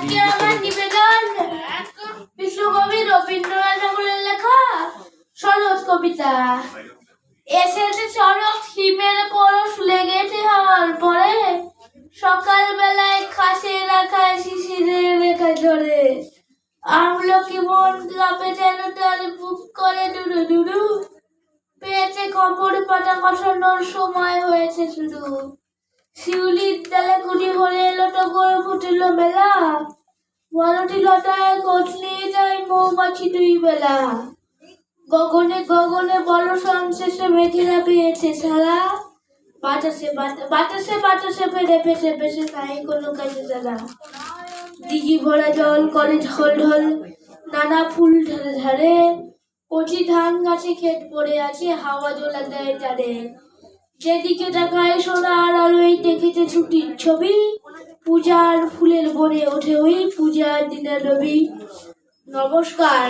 আজকে আমার নিবেদন বিশ্বকবি রবীন্দ্রনাথ ঠাকুরের লেখা, শরৎ কবিতা। এসেছে শরৎ, হিমের পরশ লেগেছে হওয়ার পরে। সকালবেলায় খাসে রাখা শিশিরের রেখা ধরে আমলকি মন কাঁপে যেন তার বুক করে দুরু দুরু। পেয়েছে খবর পাতা কষানোর সময় হয়েছে শুরু। শিউলির ডালে কুড়ি ভরে এলো টগর ফুটিল মেলা। বড়টি লতায় কটলি যায় মৌমাছি দুই বেলা। গগনে গগনে বড় সংশেষে মেঘেরা পেয়েছে সারা বাতাসে বাতা- বাতাসে বাতাসে ফেরে ফেসে ফেসে নাই কোনো কাজে যারা। দিঘি ভরা জল করে ঢল ঢল, নানা ফুল ধারে ধারে কচি ধান গাছে ক্ষেত পড়ে আছে, হাওয়া জোলা দেয় তারে। যেদিকে তাকায় সোনার আলোয় দেখেছে ছুটির ছবি। পূজার ফুলের বনে ওঠে ওই পূজার দিনের রবি। নমস্কার।